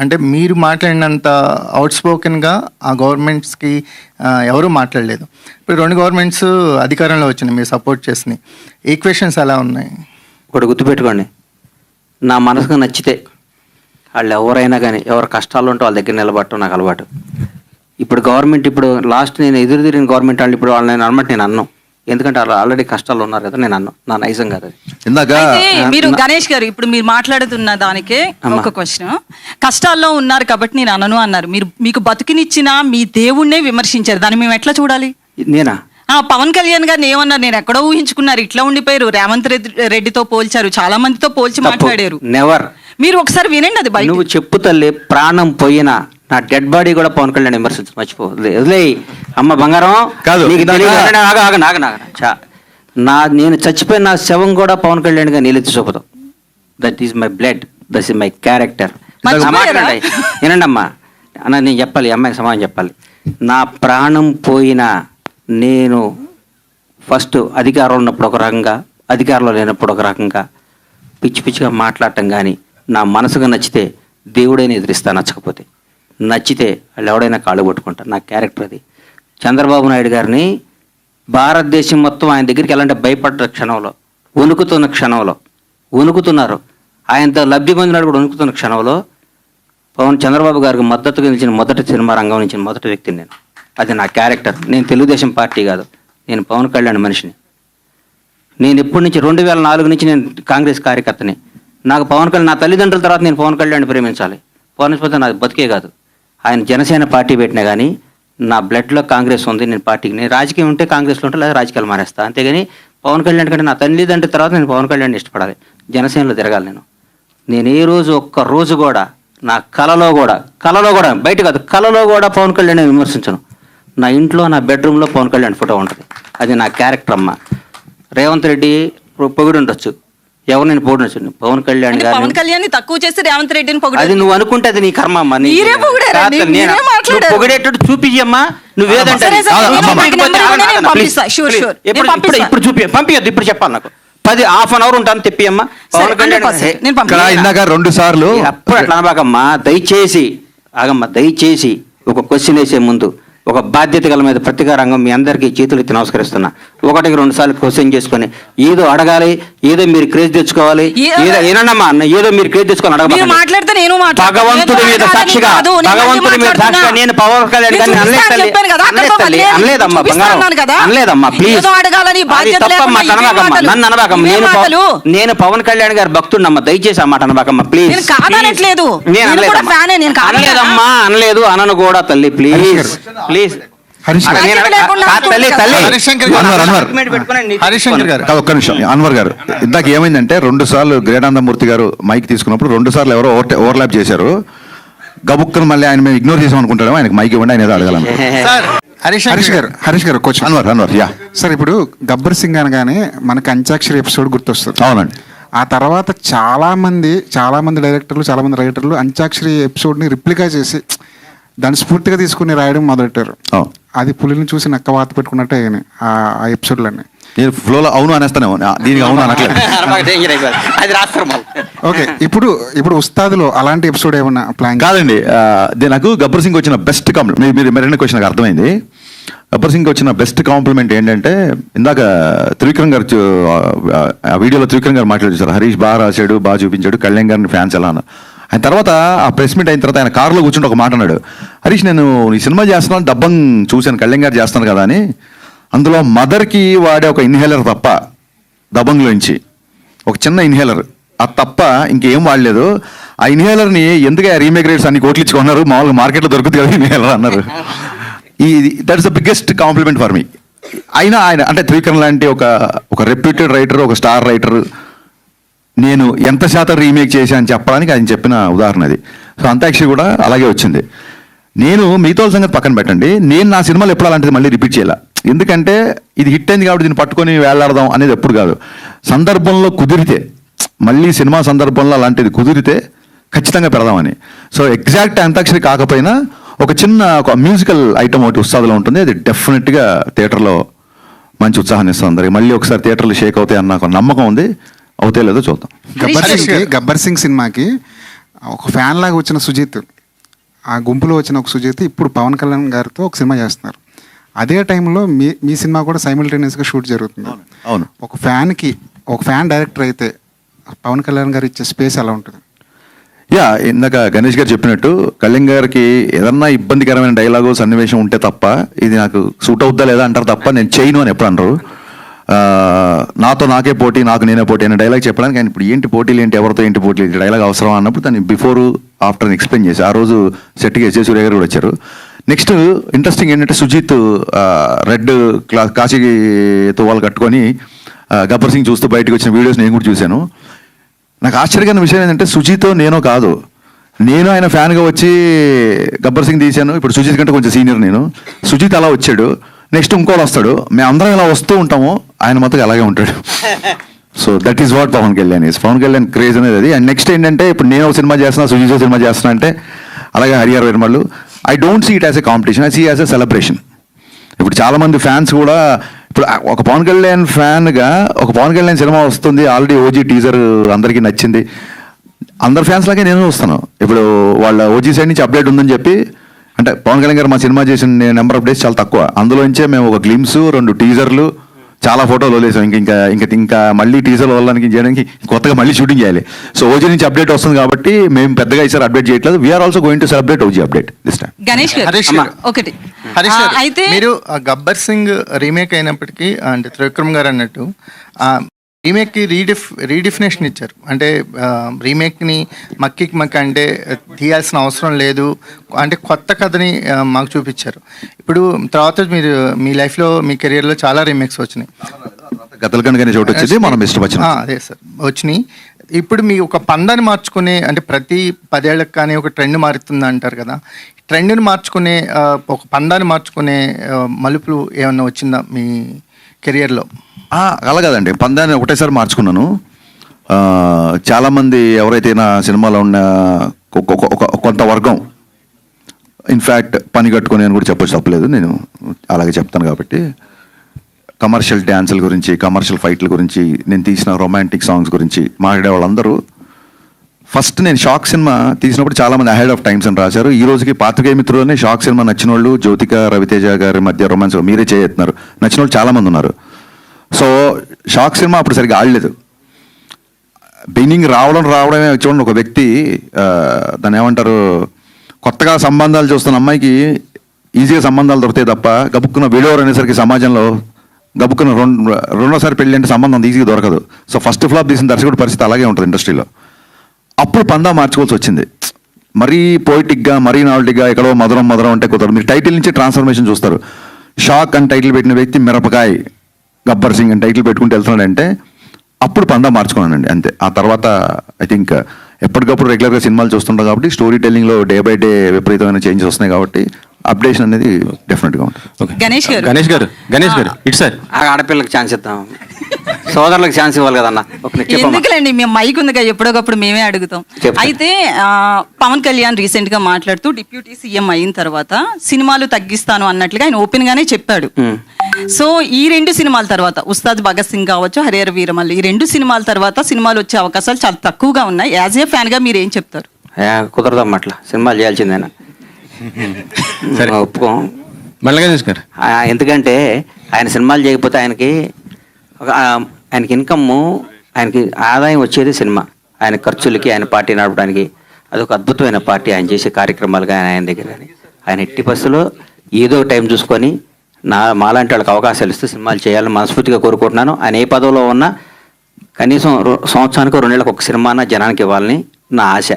అంటే మీరు మాట్లాడినంత అవుట్ స్పోకెన్గా ఆ గవర్నమెంట్స్కి ఎవరూ మాట్లాడలేదు. ఇప్పుడు రెండు గవర్నమెంట్స్ అధికారంలో వచ్చినాయి మీరు సపోర్ట్ చేసినాయి. ఈక్వేషన్స్ ఎలా ఉన్నాయి? ఒకటి గుర్తుపెట్టుకోండి. నా మనసుకు నచ్చితే వాళ్ళు ఎవరైనా కానీ ఎవరు కష్టాలు ఉంటే వాళ్ళ దగ్గర నిలబడటం నాకు అలవాటు. ఇప్పుడు గవర్నమెంట్ ఇప్పుడు లాస్ట్ నేను ఎదురు తిరిగిన గవర్నమెంట్ వాళ్ళు ఇప్పుడు వాళ్ళని నేను అనమాట నేను అన్నం ఎందుకంటే వాళ్ళు ఆల్రెడీ కష్టాలు ఉన్నారు కదా నేను అన్నం నా నైజం కాదు అది. ఇందాక అయితే మీరు గణేష్ గారు ఇప్పుడు మీరు మాట్లాడుతున్న దానికే. ఒక క్వశ్చన్ కష్టాల్లో ఉన్నారు కాబట్టి నేను అనను అన్నారు. మీరు మీకు బతుకునిచ్చిన మీ దేవుణ్ణే విమర్శించారు. దాన్ని మేము ఎట్లా చూడాలి? నేనా? ఆ పవన్ కళ్యాణ్ గారిని ఏమన్నారు? నేను ఎక్కడో ఊహించుకున్నారు. ఇట్లా ఉండిపోయారు. రేవంత్ రెడ్డి రెడ్డితో పోల్చారు. చాలా మందితో పోల్చి మాట్లాడారు. నెవర్ మీరు ఒకసారి వినండి అది బయట. నువ్వు చెప్పు తల్లి ప్రాణం పోయినా నా డెడ్ బాడీ కూడా పవన్ కళ్యాణ్ విమర్శించు మర్చిపో వదిలే- అమ్మ బంగారం కాదు. ఆగ. చా. నా నేను చచ్చిపోయిన నా శవం కూడా పవన్ కళ్యాణ్గా నీళ్ళెత్తి చూపదు that is my blood that is my character? వినండి అమ్మా అన్న నేను చెప్పాలి అమ్మాయికి సమాధానం చెప్పాలి నా ప్రాణం పోయినా నేను ఫస్ట్ అధికారంలో ఉన్నప్పుడు ఒక రకంగా అధికారంలో లేనప్పుడు ఒక రకంగా పిచ్చి పిచ్చిగా మాట్లాడటం కానీ నా మనసుకు నచ్చితే దేవుడైనా ఎదిరిస్తా నచ్చకపోతే నచ్చితే వాళ్ళు ఎవడైనా కాళ్ళు పట్టుకుంటారు నా క్యారెక్టర్ అది. చంద్రబాబు నాయుడు గారిని భారతదేశం మొత్తం ఆయన దగ్గరికి వెళ్ళాలంటే భయపడ్డ క్షణంలో వణుకుతున్న క్షణంలో వణుకుతున్నారు. ఆయనతో లబ్ధి పొందినాడు కూడా వణుకుతున్న క్షణంలో పవన్ చంద్రబాబు గారికి మద్దతుగా నిలిచిన మొదటి సినిమా రంగం నుంచి మొదటి వ్యక్తిని నేను. అది నా క్యారెక్టర్. నేను తెలుగుదేశం పార్టీ కాదు. నేను పవన్ కళ్యాణ్ మనిషిని. నేను ఎప్పటి నుంచి రెండు వేల నాలుగు నుంచి నేను కాంగ్రెస్ కార్యకర్తని. నాకు పవన్ కళ్యాణ్ నా తల్లిదండ్రుల తర్వాత నేను పవన్ కళ్యాణ్ ప్రేమించాలి. పవన్ నాకు బతికే కాదు. ఆయన జనసేన పార్టీ పెట్టినా కానీ నా బ్లడ్లో కాంగ్రెస్ ఉంది నేను పార్టీకి నేను రాజకీయం ఉంటే కాంగ్రెస్లో ఉంటే లేదా రాజకీయాలు మానేస్తా. అంతేగాని పవన్ కళ్యాణ్ కంటే నా తల్లిదండ్రుల తర్వాత నేను పవన్ కళ్యాణ్ ఇష్టపడాలి. జనసేనలో తిరగాలి నేను. నేను ఏ రోజు ఒక్క రోజు కూడా నా కలలో కూడా కలలో కూడా బయట కాదు కలలో కూడా పవన్ కళ్యాణ్ విమర్శించను. నా ఇంట్లో నా బెడ్రూమ్లో పవన్ కళ్యాణ్ ఫోటో ఉంటుంది. అది నా క్యారెక్టర్ అమ్మ. రేవంత్ రెడ్డి పొగిడి ఉండొచ్చు ఎవరు నేను పొగిడొచ్చు పవన్ కళ్యాణ్ గారిని పవన్ కళ్యాణ్ తక్కువ చేసి రేవంత్ రెడ్డిని అది పొగిడారు నువ్వు అనుకుంటే అది నీ కర్మ అమ్మా నీ- మీరే పొగిడారండి, కాదు, నేను- మీరే మాట్లాడారు. నువ్వు పొగిడేటట్టు చూపించమ్మా నువ్వేదంటే సరే, సరే, అది. నేను అమ్మమ్మ, మీకు ఇకపోతే నెంబర్ ఆగండి, ఇవ్వండి, నేను ఆగండి, పంపిస్తా. please, Sure, please. sure. ఇప్పుడు నేను ఇప్పుడు పంపిస్తా. ఇప్పుడు చూపి పంపించద్దు ఇప్పుడు చెప్పాలి నాకు పది హాఫ్ అన్ అవర్ ఉంటాను తెప్పియమ్మా పవన్ కళ్యాణ్ 100% నేను ఇక్కడ పంపిస్తాను. ఇందాక రెండు సార్లు అప్పుడు అట్లా అనబాకమ్మా దయచేసి ఆగమ్మా దయచేసి ఒక క్వశ్చన్ వేసే ముందు ఒక బాధ్యత గల మీద ప్రతిగా రంగం మీ అందరికీ చేతులు ఎత్తి నమస్కరిస్తున్నా ఒకటికి రెండు సార్లు క్వశ్చన్ చేసుకొని ఏదో అడగాలి ఏదో మీరు క్రేజ్ తెచ్చుకోవాలి ఏదో ఏనమ్మా ఏదో మీరు క్రేజ్ తెచ్చుకొని అడగబాకండి. మాట్లాడితే నేను. భగవంతుడి మీద సాక్షిగా భగవంతుడి మీద. సాక్షిగా నేను పవన్ కళ్యాణ్ గారిని అనలేదమ్మా బంగారం. అనలేదమ్మా ప్లీజ్ ఏదో అడగాలని బాధ్యత తప్పమ్మా మాటలు. నన్ను అనబాకమ్మ నేను. నేను పవన్ కళ్యాణ్ గారు భక్తుడినమ్మా దయచేసి ఆ మాట అనబాకమ్మా ప్లీజ్ నేను కాదనట్లేదు. నేను? అనలేదమ్మా అనలేదు అనను కూడా తల్లి ప్లీజ్ ప్లీజ్ హరీష్ గారు. నేను బాధ్యత లేకుండా ఆ తల్లి తల్లి. హరీష్ శంకర్ గారు. అన్వర్, అన్వర్. డాక్యుమెంట్ పెట్టుకొని నీకు హరీష్ శంకర్ గారు. కాదు, ఒక్క నిమిషం. అన్వర్ గారు ఇందాక ఏమైందంటే రెండు సార్లు గ్రేటానందమూర్తి గారు మైక్ తీసుకున్నప్పుడు రెండు సార్లు ఎవరో ఓవర్ ఓవర్లాప్ చేశారు. గబుక్కను మళ్ళీ ఆయన మేము ఇగ్నోర్ చేసాం అనుకుంటాడు ఆయనకు మైక్ ఇవ్వండి ఆయన ఏదో అడగాలను sir Harish Harish garu Harish garu question answer answer ya. Sir ఇప్పుడు గబ్బర్ సింగ్ అనగానే మనకి అంత్యాక్షరి ఎపిసోడ్ గుర్తొస్తుంది. అవునండి. ఆ తర్వాత చాలా మంది చాలా మంది డైరెక్టర్లు చాలా మంది రైటర్లు అంత్యాక్షరి ఎపిసోడ్ని రిప్లికా చేసి దాన్ని స్ఫూర్తిగా తీసుకుని రాయడం మొదలెట్టారు. అది పులిని చూసి నక్క వాత పెట్టుకున్నట్టే ఆ- ఎపిసోడ్లన్నీ. నేను ఫ్లోలో అవును అనేస్తానేమో. నా- దీనికి అవును అనట్లేదు ఓకే ఇప్పుడు ఇప్పుడు ఉస్తాదులో అలాంటి ఎపిసోడ్ ఏమన్నా ప్లాన్ కాదండి నాకు గబ్బర్ సింగ్ వచ్చిన బెస్ట్ కాంప్లిమెంట్ మీరు మరిన్ని క్వశ్చన్ నాకు అర్థమైంది. గబ్బర్ సింగ్ వచ్చిన బెస్ట్ కాంప్లిమెంట్ ఏంటంటే ఇందాక త్రివిక్రమ్ గారు ఆ వీడియోలో త్రివిక్రమ్ గారు మాట్లాడారు హరీష్ బాగా రాశాడు బాగా చూపించాడు కళ్యాణ్ గారిని ఫ్యాన్స్ ఎలా అన్నారు. ఆయన తర్వాత ఆ ప్రెస్ మీట్ అయిన తర్వాత ఆయన కారులో కూర్చుంటే ఒక మాట అన్నాడు హరీష్ నేను ఈ సినిమా చేస్తున్నాను డబ్బం చూశాను కళ్యాణ్ గారు చేస్తాను కదా అని. అందులో మదర్కి వాడే ఒక ఇన్హేలర్ తప్ప దబంగ్లోంచి ఒక చిన్న ఇన్హేలర్. అది తప్ప ఇంకేం వాడలేదు. ఆ ఇన్హేలర్ని ఎందుకు రీమేక్ రేట్స్ అన్ని కోట్లు ఇచ్చుకున్నారు? మామూలుగా మార్కెట్లో దొరుకుతుంది కదా ఇన్హేలర్ అన్నారు. ఈ that is the biggest compliment for me అయినా ఆయన అంటే త్రివిక్రమ్ లాంటి ఒక ఒక రెప్యూటెడ్ రైటర్ ఒక స్టార్ రైటర్ నేను ఎంత శాతం రీమేక్ చేశాను చెప్పడానికి ఆయన చెప్పిన ఉదాహరణ అది. సో అంతాక్షరి కూడా అలాగే వచ్చింది. నేను మిగతా సంగతి పక్కన పెట్టండి. నేను నా సినిమాలు ఎప్పుడు అలాంటిది మళ్ళీ రిపీట్ చేయాల? ఎందుకంటే ఇది హిట్ అయింది కాబట్టి దీన్ని పట్టుకొని వేలాడదాం అనేది ఎప్పుడు కాదు. సందర్భంలో కుదిరితే మళ్ళీ సినిమా సందర్భంలో అలాంటిది కుదిరితే ఖచ్చితంగా పెడదామని. సో ఎగ్జాక్ట్ అంతాక్షరి కాకపోయినా ఒక చిన్న ఒక మ్యూజికల్ ఐటమ్ ఒకటి ఉత్సాహంలో ఉంటుంది. అది డెఫినెట్గా థియేటర్లో మంచి ఉత్సాహాన్ని ఇస్తుంది అందరికి. మళ్ళీ ఒకసారి థియేటర్లు షేక్ అవుతాయి అన్న ఒక నమ్మకం ఉంది. అవుతాయి లేదో చూద్దాం. గబ్బర్ సింగ్. గబ్బర్ సింగ్ సినిమాకి ఒక ఫ్యాన్ లాగా వచ్చిన సుజిత్ ఆ గుంపులో వచ్చిన ఒక సుజిత్ ఇప్పుడు పవన్ కళ్యాణ్ గారితో ఒక సినిమా చేస్తున్నారు. అదే టైంలో మీ మీ సినిమా కూడా సైమిల్టేనియస్గా షూట్ జరుగుతుంది. అవును. ఒక ఫ్యాన్కి ఒక ఫ్యాన్ డైరెక్టర్ అయితే పవన్ కళ్యాణ్ గారు ఇచ్చే స్పేస్ ఎలా ఉంటుంది? యా ఇందాక గణేష్ గారు చెప్పినట్టు కళ్యాణ్ గారికి ఏదన్నా ఇబ్బందికరమైన డైలాగు సన్నివేశం ఉంటే తప్ప ఇది నాకు సూట్ అవుద్దా లేదా అంటారు తప్ప నేను చేయను అని ఎప్పుడు అనరు. నాతో నాకే పోటీ నాకు నేనే పోటీ అనే డైలాగ్ చెప్పడానికి ఆయన ఇప్పుడు ఏంటి పోటీలు ఏంటి ఎవరితో ఏంటి పోటీలు ఏంటి డైలాగ్ అవసరం అన్నప్పుడు దాన్ని బిఫోర్ ఆఫ్టర్ ఎక్స్ప్లెయిన్ చేసి ఆ రోజు సెట్కి ఎస్ఏ సూర్య గారు కూడా వచ్చారు. నెక్స్ట్ ఇంట్రెస్టింగ్ ఏంటంటే సుజిత్ రెడ్ క్లా కాశీ తువ్వాలు కట్టుకొని గబ్బర్ సింగ్ చూస్తూ బయటకు వచ్చిన వీడియోస్ నేను కూడా చూశాను. నాకు ఆశ్చర్యకరమైన విషయం ఏంటంటే సుజీతో నేను కాదు నేను ఆయన ఫ్యాన్గా వచ్చి గబ్బర్ సింగ్ తీశాను. ఇప్పుడు సుజిత్ కంటే కొంచెం సీనియర్ నేను. సుజిత్ అలా వచ్చాడు. నెక్స్ట్ ఇంకోటి వస్తాడు. మేము అందరం ఇలా వస్తూ ఉంటాము. ఆయన మొత్తం అలాగే ఉంటాడు. So that is what Pawan Kalyan is Pawan Kalyan craze అనేది అది. అండ్ నెక్స్ట్ ఏంటంటే ఇప్పుడు నేను ఒక సినిమా చేస్తున్నా సుజిత్ సినిమా చేస్తున్నా అంటే అలాగే Harihara విర్మలు. I don't see it as a competition I see as a celebration ఇప్పుడు చాలా మంది ఫ్యాన్స్ కూడా ఇప్పుడు ఒక పవన్ కళ్యాణ్ ఫ్యాన్గా ఒక పవన్ కళ్యాణ్ సినిమా వస్తుంది. ఆల్రెడీ ఓజీ టీజర్ అందరికీ నచ్చింది. అందరు ఫ్యాన్స్ లాగే నేను వస్తాను ఇప్పుడు వాళ్ళ ఓజీ సైడ్ నుంచి అప్డేట్ ఉందని చెప్పి అంటే పవన్ కళ్యాణ్ గారు మా సినిమా చేసిన నెంబర్ ఆఫ్ డేస్ చాలా తక్కువ. అందులోంచే మేము ఒక గ్లిమ్స్ రెండు టీజర్లు చాలా ఫోటోలు వదిలేసాం. ఇంకా ఇంకా ఇంకా ఇంకా మళ్ళీ టీజర్లు వదలడానికి చేయడానికి కొత్తగా మళ్ళీ షూటింగ్ చేయాలి. సో ఓజీ నుంచి అప్డేట్ వస్తుంది కాబట్టి మేము పెద్దగా ఈసారి అప్డేట్ చేయట్లేదు. We are also going to celebrate OG update this time Ganesh Harish garu. Garu. ఒకటి. హరీష్ ఆ, గారు, అయితే మీరు గబ్బర్ సింగ్ రీమేక్ అయినప్పటికీ అంటే త్రివిక్రమ్ గారు అన్నట్టు ఆ రీమేక్కి రీడిఫ్ రీడిఫినేషన్ ఇచ్చారు. అంటే రీమేక్ని మక్కికి మక్క అంటే తీయాల్సిన అవసరం లేదు. అంటే కొత్త కథని మాకు చూపించారు. ఇప్పుడు తర్వాత మీరు మీ లైఫ్లో మీ కెరియర్లో చాలా రీమేక్స్ వచ్చినాయి. చోటు వచ్చింది మనం ఇష్టం వచ్చిన ఆ, అదే సార్. వచ్చినాయి. ఇప్పుడు మీ ఒక పందాన్ని మార్చుకునే అంటే ప్రతి పదేళ్ళకి కానీ ఒక ట్రెండ్ మారుతుంది అంటారు కదా. ట్రెండ్ని మార్చుకునే ఒక పందాన్ని మార్చుకునే మలుపులు ఏమన్నా వచ్చిందా మీ కెరియర్లో. ఆ, అలా పందాన్ని ఒకటేసారి మార్చుకున్నాను. చాలామంది ఎవరైతే నా సినిమాలో ఉన్న ఒక- కొంత వర్గం ఇన్ఫ్యాక్ట్ పని కట్టుకొని అని కూడా చెప్పొచ్చు తప్పలేదు. నేను అలాగే చెప్తాను కాబట్టి. కమర్షియల్ డ్యాన్సుల గురించి కమర్షియల్ ఫైట్ల గురించి నేను తీసిన రొమాంటిక్ సాంగ్స్ గురించి మాట్లాడే వాళ్ళందరూ ఫస్ట్ నేను షాక్ సినిమా తీసినప్పుడు చాలా మంది అహెడ్ ఆఫ్ టైమ్స్ అని రాశారు. ఈ రోజుకి పాత్రికేయ మిత్రులనే షాక్ సినిమా నచ్చిన వాళ్ళు జ్యోతిక రవితేజ గారి మధ్య రొమాన్స్ మీరే చేస్తున్నారు నచ్చిన వాళ్ళు చాలామంది ఉన్నారు. సో షాక్ సినిమా అప్పుడు సరిగ్గా ఆడలేదు. బిగినింగ్ రావడం రావడమే చూడండి ఒక వ్యక్తి దాన్ని ఏమంటారు కొత్తగా సంబంధాలు చూస్తున్న అమ్మాయికి ఈజీగా సంబంధాలు దొరుకుతాయి తప్ప గబుక్కున్న విడోర్ అనేసరికి సమాజంలో గబుక్కున్న రెండు రెండోసారి పెళ్ళి అంటే సంబంధం ఈజీగా దొరకదు. సో ఫస్ట్ ఫ్లాప్ తీసిన దర్శకుడు పరిస్థితి అలాగే ఉంటుంది ఇండస్ట్రీలో అప్పుడు పందా మార్చుకోవాల్సి వచ్చింది. మరీ పోయిటిక్గా మరీ నావల్టిక్గా ఎక్కడో మధురం మధురం అంటే కుదరదు. మీరు టైటిల్ నుంచి ట్రాన్స్ఫర్మేషన్ చూస్తారు. షాక్ అని టైటిల్ పెట్టిన వ్యక్తి మిరపకాయ్ గబ్బర్ సింగ్ అని టైటిల్ పెట్టుకుంటూ వెళ్తున్నాడంటే అప్పుడు పందా మార్చుకున్నానండి అంతే. ఆ తర్వాత ఐ థింక్ ఎప్పటికప్పుడు రెగ్యులర్గా సినిమాలు చూస్తుంటాం కాబట్టి స్టోరీ టెల్లింగ్లో డే బై డే విపరీతమైన చేంజెస్ వస్తున్నాయి కాబట్టి అప్డేషన్ అనేది డెఫినెట్గా ఉంటుంది. ఓకే. గణేష్ గారు. గణేష్ గారు. గణేష్ గారు. ఇటు సార్. ఆ ఆడపిల్లకి ఛాన్స్ ఇద్దాం. సోదరులకు ఛాన్స్ ఇవ్వాలి కదన్న? ఒక నిమిషం చెప్పమ్మా. ఎందుకులేండి? మేము మైక్ ఉందిగా ఎప్పుడోకప్పుడు మేమే అడుగుతాం. అయితే ఆ, పవన్ కళ్యాణ్ రీసెంట్గా మాట్లాడుతూ డిప్యూటీ సీఎం అయిన తర్వాత సినిమాలు తగ్గిస్తాను అన్నట్లుగా ఆయన ఓపెన్ గానే చెప్పాడు. ఉమ్. సో ఈ రెండు సినిమాల తర్వాత ఉస్తాద్ భగత్ సింగ్ కావచ్చు హరిహర వీరమల్లి ఈ రెండు సినిమాల తర్వాత సినిమాలు వచ్చే అవకాశాలు చాలా తక్కువగా ఉన్నాయి. యాజ్ ఏ ఫ్యాన్గా మీరు ఏం చెప్తారు? ఏ, కుదరదమ్మా అట్లా. సినిమాలు చేయాల్సిందేనా సరే. ఒప్పుకోం. ఆ, ఎందుకంటే ఆయన సినిమాలు చేయకపోతే ఆయనకి ఒక ఆ, ఆయనకి ఇన్కమ్ ఆయనకి ఆదాయం వచ్చేది సినిమా. ఆయన ఖర్చులకి ఆయన పార్టీ నడపడానికి. అదొక అద్భుతమైన పార్టీ ఆయన చేసే కార్యక్రమాలు కానీ ఆయన దగ్గర కానీ. ఆయన ఎట్టి బస్సులో ఏదో టైం చూసుకొని నా మాలాంటి వాళ్ళకి అవకాశాలు ఇస్తూ సినిమాలు చేయాలని మనస్ఫూర్తిగా కోరుకుంటున్నాను. ఆయన ఏ పదవిలో ఉన్నా కనీసం సంవత్సరానికి రెండు నెలలకు ఒక సినిమాన జనానికి ఇవ్వాలని నా ఆశ.